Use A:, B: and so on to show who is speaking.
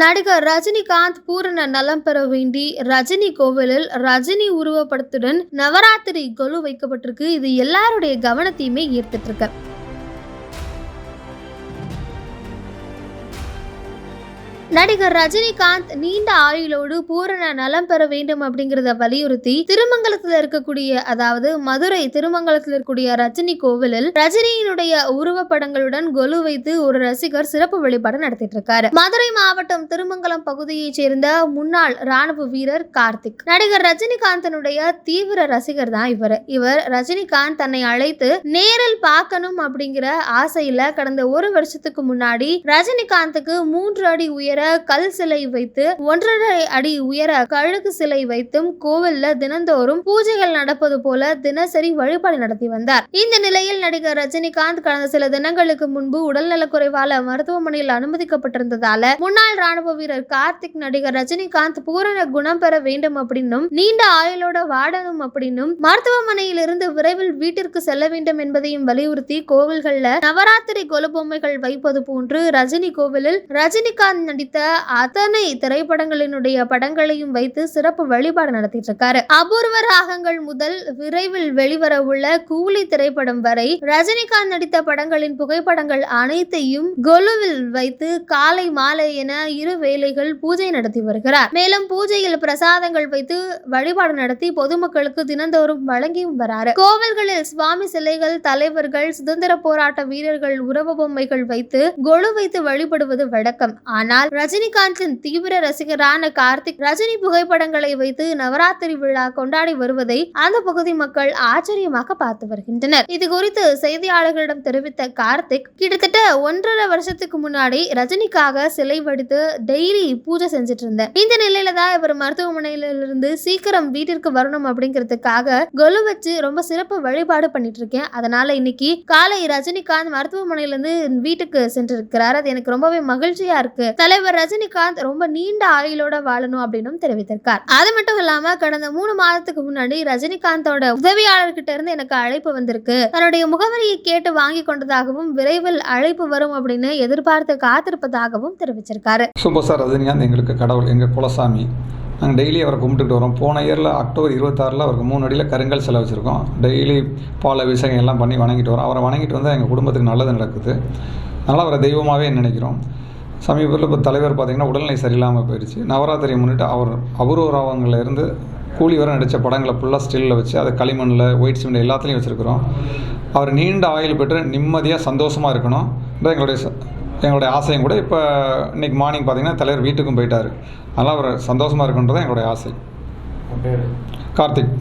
A: நடிகர் ரஜினிகாந்த் பூரண நலம் பெற வேண்டி ரஜினி கோவிலில் ரஜினி உருவப்படத்துடன் நவராத்திரி கொலு வைக்கப்பட்டிருக்கு. இது எல்லாருடைய கவனத்தையுமே ஈர்த்துட்டு இருக்கு. நடிகர் ரஜினிகாந்த் நீண்ட ஆயுளோடு பூரண நலம் பெற வேண்டும் அப்படிங்கறத வலியுறுத்தி திருமங்கலத்துல இருக்கக்கூடிய அதாவது மதுரை திருமங்கலத்தில் இருக்கக்கூடிய ரஜினி கோவிலில் ரஜினியினுடைய உருவப்படங்களுடன் கொலு வைத்து ஒரு ரசிகர் சிறப்பு வழிபாடு நடத்திட்டு இருக்காரு மதுரை மாவட்டம் திருமங்கலம் பகுதியைச் சேர்ந்த முன்னாள் ராணுவ வீரர் கார்த்திக். நடிகர் ரஜினிகாந்தனுடைய தீவிர ரசிகர் தான் இவர். இவர் ரஜினிகாந்த் தன்னை அழைத்து நேரில் பார்க்கணும் அப்படிங்கிற ஆசையில கடந்த ஒரு வருஷத்துக்கு முன்னாடி ரஜினிகாந்துக்கு மூன்று அடி உயர கல் சிலை வைத்து ஒன்றரை அடி உயர கழுகு சிலை வைத்தும் கோவில்ல தினந்தோறும் பூஜைகள் நடப்பது போல தினசரி வழிபாடு நடத்தி வந்தார். இந்த நிலையில் நடிகர் ரஜினிகாந்த் கடந்த சில தினங்களுக்கு முன்பு உடல்நலக்குறைவால மருத்துவமனையில் அனுமதிக்கப்பட்டிருந்ததால முன்னாள் ராணுவ வீரர் கார்த்திக் நடிகர் ரஜினிகாந்த் பூரண குணம் பெற வேண்டும் அப்படின்னும் நீண்ட ஆயுளோட வாடணும் அப்படின்னும் மருத்துவமனையில் இருந்து விரைவில் வீட்டிற்கு செல்ல வேண்டும் என்பதையும் வலியுறுத்தி கோவில்கள்ல நவராத்திரி கொலு பொம்மைகள் வைப்பது போன்று ரஜினி கோவிலில் ரஜினிகாந்த் நடித்த அத்தனை திரைப்படங்களினுடைய படங்களையும் வைத்து சிறப்பு வழிபாடு நடத்திட்டு இருக்காரு அபூர்வ ராகங்கள் முதல் விரைவில் வெளிவர உள்ள கூலி திரைப்படம் வரை ரஜினிகாந்த் நடித்த படங்களின் புகைப்படங்கள் அனைத்தையும் கொலுவில் வைத்து காலை மாலை என இரு வேளைகள் பூஜை நடத்தி வருகிறார். மேலும் பூஜையில் பிரசாதங்கள் வைத்து வழிபாடு நடத்தி பொதுமக்களுக்கு தினந்தோறும் வழங்கியும் வராரு. கோவில்களில் சுவாமி சிலைகள் தலைவர்கள் சுதந்திர போராட்ட வீரர்கள் உறவு பொம்மைகள் வைத்து கொலு வைத்து வழிபடுவது வழக்கம். ஆனால் ரஜினிகாந்தின் தீவிர ரசிகரான கார்த்திக் ரஜினி புகைப்படங்களை வைத்து நவராத்திரி விழா கொண்டாடி வருவதை அந்த பகுதி மக்கள் ஆச்சரியமாக பார்த்து வருகின்றனர். இது குறித்து செய்தியாளர்களிடம் தெரிவித்த கார்த்திக் கிட்டத்தட்ட ஒன்றரை வருஷத்துக்கு முன்னாடி ரஜினிக்காக சிலை வடித்து டெய்லி பூஜை செஞ்சுட்டு இருந்தேன் இந்த நிலையில தான் இவர் மருத்துவமனையிலிருந்து சீக்கிரம் வீட்டிற்கு வரணும் அப்படிங்கிறதுக்காக கொலு வச்சு ரொம்ப சிறப்பு வழிபாடு பண்ணிட்டு இருக்கேன். அதனால இன்னைக்கு காலை ரஜினிகாந்த் மருத்துவமனையிலிருந்து வீட்டுக்கு சென்றிருக்கிறார். அது எனக்கு ரொம்பவே மகிழ்ச்சியா இருக்கு. தலைவர் ரஜினிகாந்த் ரொம்ப நீண்ட ஆயுளோட வாழணும் அப்படின்னு தெரிவித்திருக்கார். அது மட்டும் இல்லாம கடந்த மூணு மாதத்துக்கு முன்னாடி ரஜினிகாந்தோட உதவியாளர்கிட்ட இருந்து எனக்கு அழைப்பு வந்திருக்கு. தன்னுடைய முகவரியை கேட்டு வாங்கி கொண்டதாகவும் விரைவில் அழைப்பு வரும் அப்படின்னு எதிர்பார்த்து காத்திருப்பதாகவும் தெரிவிச்சிருக்காரு.
B: சூப்பர் சார் ரஜினிகாந்த் எங்களுக்கு கடவுள் எங்கள் குலசாமி. நாங்கள் டெய்லி அவரை கும்பிட்டுட்டு வரோம். போன இயரில் அக்டோபர் இருபத்தாறில் அவருக்கு மூணு அடியில் கருங்கல் செலவு வச்சுருக்கோம். டெய்லி பால் அபிஷேகம் எல்லாம் பண்ணி வணங்கிட்டு வரோம். அவரை வணங்கிட்டு வந்தால் எங்கள் குடும்பத்துக்கு நல்லது நடக்குது. அதனால் அவரை தெய்வமாகவே நினைக்கிறோம். சமீபத்தில் இப்போ தலைவர் பார்த்திங்கன்னா உடல்நிலை சரியில்லாமல் போயிடுச்சு. நவராத்திரியை முன்னிட்டு அவர் அபூர்வ ராவங்கள்ல இருந்து கூலி வர நடித்த படங்களை ஃபுல்லாக ஸ்டில்லில் வச்சு அதை களிமண்ணில் ஒயிட் சிமெண்ட் எல்லாத்துலேயும் வச்சுருக்கிறோம். அவர் நீண்ட ஆயுள் பெற்று நிம்மதியாக சந்தோஷமாக இருக்கணும். எங்களுடைய எங்களுடைய ஆசையும் கூட. இப்போ இன்னைக்கு மார்னிங் பார்த்தீங்கன்னா தலைவர் வீட்டுக்கும் போயிட்டார். அதனால் அவர் சந்தோஷமாக இருக்குன்றது எங்களுடைய ஆசை. கார்த்திக்.